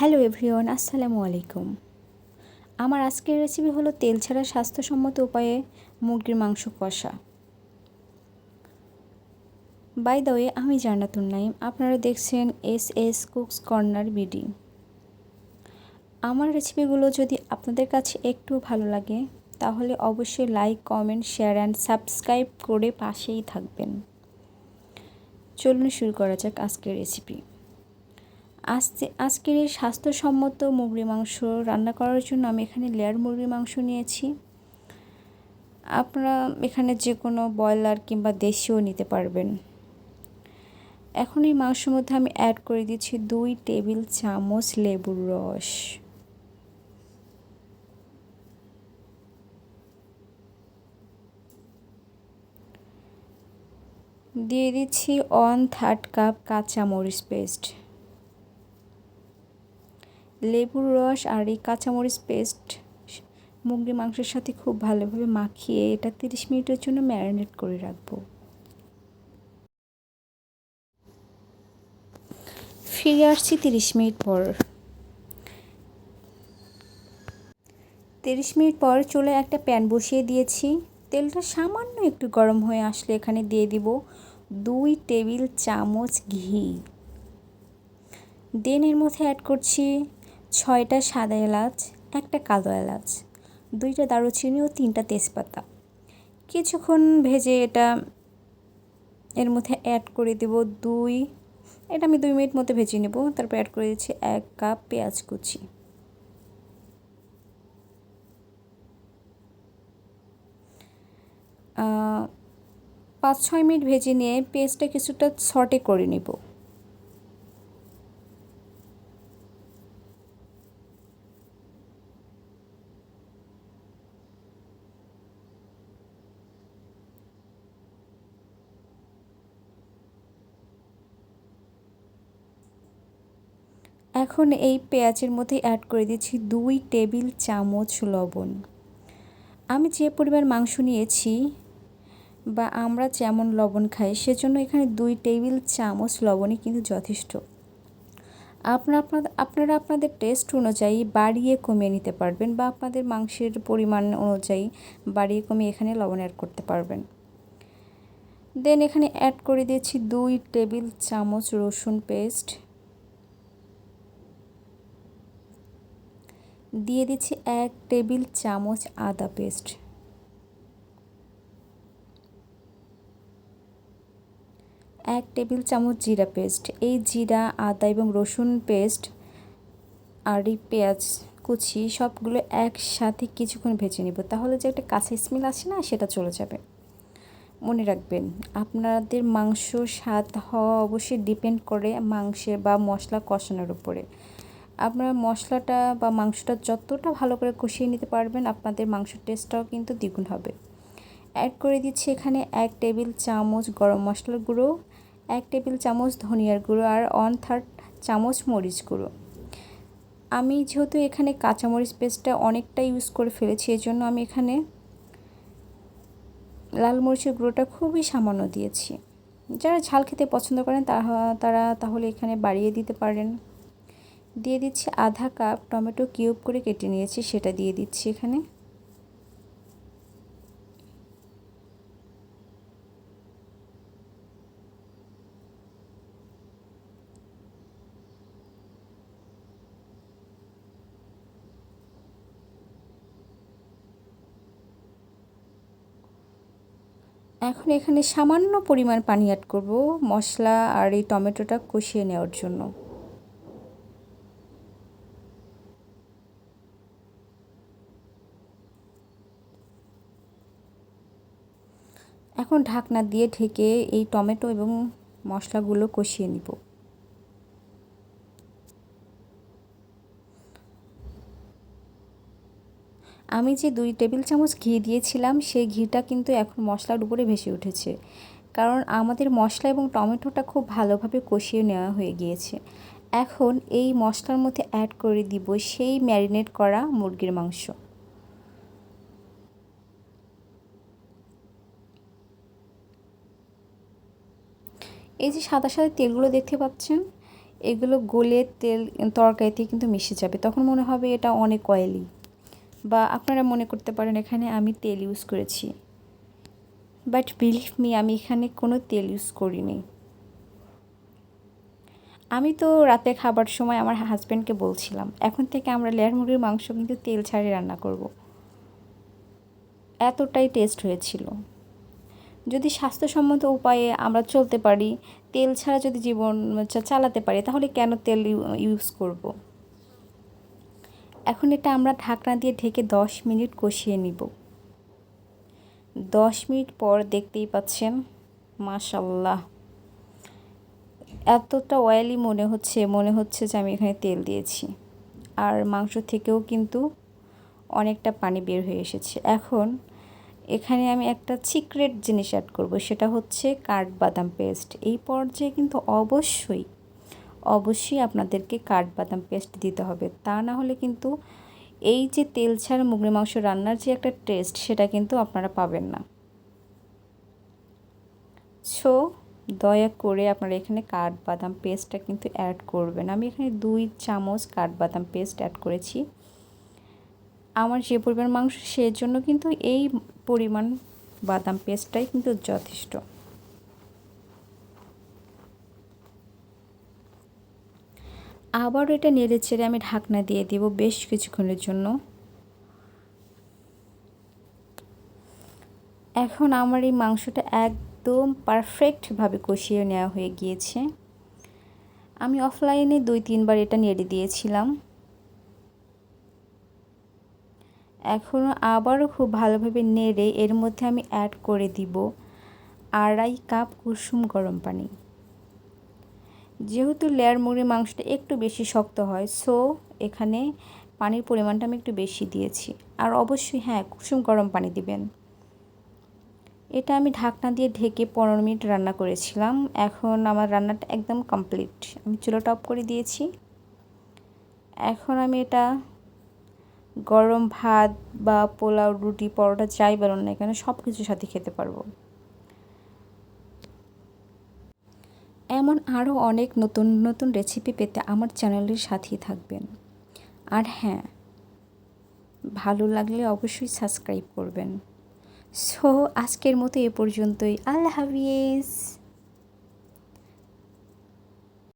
Hello everyone, আসসালামু আলাইকুম। আমার আজকের রেসিপি হলো তেল ছাড়া স্বাস্থ্যসম্মত উপায়ে মুরগির মাংস কষা। বাই দ্য ওয়ে আমি জান্নাতুন নাইম আপনারা দেখছেন S S cooks corner BD আমার রেসিপিগুলো যদি আপনাদের কাছে একটু ভালো লাগে, তাহলে অবশ্যই like comment share and subscribe করে পাশেই থাকবেন। চলুন শুরু করা যাক আজকের রেসিপি আজকে, আজকের এই স্বাস্থ্যসম্মত মুরগি মাংস রান্না করার জন্য আমি এখানে লেয়ার মুরগির মাংস নিয়েছি। আপনারা এখানে যে কোনো ব্রয়লার কিংবা দেশিও নিতে পারবেন। এখন এই মাংসের মধ্যে আমি অ্যাড করে দিচ্ছি দুই টেবিল চামচ লেবুর রস। দিয়ে দিচ্ছি ওয়ান থার্ড কাপ কাঁচা মরিচ পেস্ট লেবুর রস আর এই কাঁচামরিচ পেস্ট, মুরগির মাংসের সাথে খুব ভালোভাবে মাখিয়ে এটা তিরিশ মিনিটের জন্য ম্যারিনেট করে রাখব। ফিরে আসছি তিরিশ মিনিট পর। তিরিশ মিনিট পর চলে একটা প্যান বসিয়ে দিয়েছি। তেলটা সামান্য একটু গরম হয়ে আসলে এখানে দিয়ে দিব দুই টেবিল চামচ ঘি। দেন এর মধ্যে অ্যাড করছি ছয়টা সাদা এলাচ, একটা কালো এলাচ, দুইটা দারুচিনি ও তিনটা তেজপাতা। কিছুক্ষণ ভেজে এটা এর মধ্যে অ্যাড করে দেব দুই, এটা আমি দুই মিনিট মতো ভেজে নেব, তারপর অ্যাড করে দিচ্ছি এক কাপ পেঁয়াজ কুচি। পাঁচ ছয় মিনিট ভেজে নিয়ে পেঁয়াজটা কিছুটা সটে করে নেব। এখন এই পেঁয়াজের মধ্যে অ্যাড করে দিচ্ছি দুই টেবিল চামচ লবণ। আমি যে পরিমাণ মাংস নিয়েছি বা আমরা যেমন লবণ খাই, সেজন্য এখানে দুই টেবিল চামচ লবণই কিন্তু যথেষ্ট। আপনার আপনারা আপনাদের টেস্ট অনুযায়ী বাড়িয়ে কমিয়ে নিতে পারবেন বা আপনাদের মাংসের পরিমাণ অনুযায়ী বাড়িয়ে কমিয়ে এখানে লবণ অ্যাড করতে পারবেন। দেন এখানে অ্যাড করে দিয়েছি দুই টেবিল চামচ রসুন পেস্ট দিয়ে দিচ্ছি এক টেবিল চামচ আদা পেস্ট। এক টেবিল চামচ জিরা পেস্ট। এই জিরা, আদা এবং রসুন পেস্ট, আর পেঁয়াজ কুচি সবগুলো একসাথে কিছুক্ষণ ভেজে নেব। তাহলে যে একটা কাঁচা স্মেল আসে না, সেটা চলে যাবে। মনে রাখবেন, আপনাদের মাংস স্বাদ হওয়া অবশ্যই ডিপেন্ড করে মাংসের বা মশলা কষানোর উপরে। আপনারা মশলাটা বা মাংসটা যতটা ভালো করে কষিয়ে নিতে পারবেন, আপনাদের মাংসের টেস্টটাও কিন্তু দ্বিগুণ হবে। অ্যাড করে দিচ্ছি এখানে এক টেবিল চামচ গরম মশলার গুঁড়ো, এক টেবিল চামচ ধনিয়ার গুঁড়ো আর ওয়ান থার্ড চামচ মরিচ গুঁড়ো। আমি যেহেতু এখানে কাঁচামরিচ পেস্টটা অনেকটা ইউজ করে ফেলেছি এই জন্য আমি এখানে লাল মরিচের গুঁড়োটা খুবই সামান্য দিয়েছি। যারা ঝাল খেতে পছন্দ করেন তারা তাহলে এখানে বাড়িয়ে দিতে পারেন। দিয়ে দিচ্ছি আধা কাপ টমেটো কিউব করে কেটে নিয়েছি, সেটা দিয়ে দিচ্ছি এখানে। এখন এখানে সামান্য পরিমাণ পানি অ্যাড করব, মশলা আর এই টমেটোটা কষিয়ে নেওয়ার জন্য। এখন ঢাকনা দিয়ে ঢেকে এই টমেটো এবং মশলাগুলো কষিয়ে নিব। আমি যে দুই টেবিল চামচ ঘি দিয়েছিলাম, সেই ঘিটা কিন্তু এখন মশলার উপরে ভেসে উঠেছে। কারণ আমাদের মশলা এবং টমেটোটা খুব ভালোভাবে কষিয়ে নেওয়া হয়ে গিয়েছে। এখন এই মশলার মধ্যে অ্যাড করে দিব সেই ম্যারিনেট করা মুরগির মাংস। এই যে সাদা সাদা তেলগুলো দেখতে পাচ্ছেন, এগুলো গলে তেল, তরকারিতে কিন্তু মিশে যাবে। তখন মনে হবে এটা অনেক অয়েলি বা আপনারা মনে করতে পারেন এখানে আমি তেল ইউজ করেছি। বাট বিলিভ মি আমি এখানে কোনো তেল ইউজ করিনি। আমি তো রাতে খাবার সময় আমার হাজব্যান্ডকে বলছিলাম, এখন থেকে আমরা লেয়ার মুরগির মাংস কিন্তু তেল ছাড়িয়ে রান্না করব। এতটাই টেস্ট হয়েছিল। যদি স্বাস্থ্যসম্মত উপায়ে আমরা চলতে পারি, তেল ছাড়া যদি জীবন চালাতে পারি, তাহলে কেন তেল ইউজ করব। এখন এটা আমরা ঢাকনা দিয়ে ঢেকে দশ মিনিট কষিয়ে নিব। দশ মিনিট পর দেখতেই পাচ্ছেন, মাশাল্লাহ। এতটা অয়েলি মনে হচ্ছে মনে হচ্ছে যে আমি এখানে তেল দিয়েছি। আর মাংস থেকেও কিন্তু অনেকটা পানি বের হয়ে এসেছে। এখন এখানে আমি একটা সিক্রেট জিনিস অ্যাড করব, সেটা হচ্ছে কাঠবাদাম পেস্ট এই পর্যায়ে কিন্তু অবশ্যই অবশ্যই আপনাদেরকে কাঠবাদাম পেস্ট দিতে হবে। তা না হলে কিন্তু এই যে তেল ছাড়া মুগরি মাংস রান্নার যে একটা টেস্ট সেটা কিন্তু আপনারা পাবেন না। সো দয়া করে আপনারা এখানে কাঠবাদাম পেস্টটা কিন্তু অ্যাড করবেন। আমি এখানে দুই চামচ কাঠবাদাম পেস্ট অ্যাড করেছি। আমার যে পরিমাণ মাংস সেজন্য কিন্তু এই পরিমাণ বাদাম পেস্টটাই কিন্তু যথেষ্ট। আবারও এটা নেড়ে ছেড়ে আমি ঢাকনা দিয়ে দেব বেশ কিছুক্ষণের জন্য। এখন আমার এই মাংসটা একদম পারফেক্টভাবে কষিয়ে নেওয়া হয়ে গিয়েছে। আমি অফলাইনে দুই, তিনবার এটা নেড়ে দিয়েছিলাম। এখনও আবারও খুব ভালোভাবে নেড়ে এর মধ্যে আমি অ্যাড করে দিব আড়াই কাপ কুসুম গরম পানি। যেহেতু লেয়ার মুরগির মাংসটা একটু বেশি শক্ত হয় সো এখানে পানির পরিমাণটা আমি একটু বেশি দিয়েছি। আর অবশ্যই হ্যাঁ কুসুম গরম পানি দিবেন। এটা আমি ঢাকনা দিয়ে ঢেকে পনেরো মিনিট রান্না করেছিলাম। এখন আমার রান্নাটা একদম কমপ্লিট আমি চুলোটা অফ করে দিয়েছি। এখন আমি এটা গরম ভাত বা পোলাও, রুটি, পরোটা যাই বলুন না এখানে সব কিছুর সাথে খেতে পারব। এমন আরও অনেক নতুন নতুন রেসিপি পেতে আমার চ্যানেলের সাথেই থাকবেন। আর হ্যাঁ ভালো লাগলে অবশ্যই সাবস্ক্রাইব করবেন। সো আজকের মতো এ পর্যন্তই। আল্লাহ হাফিজ।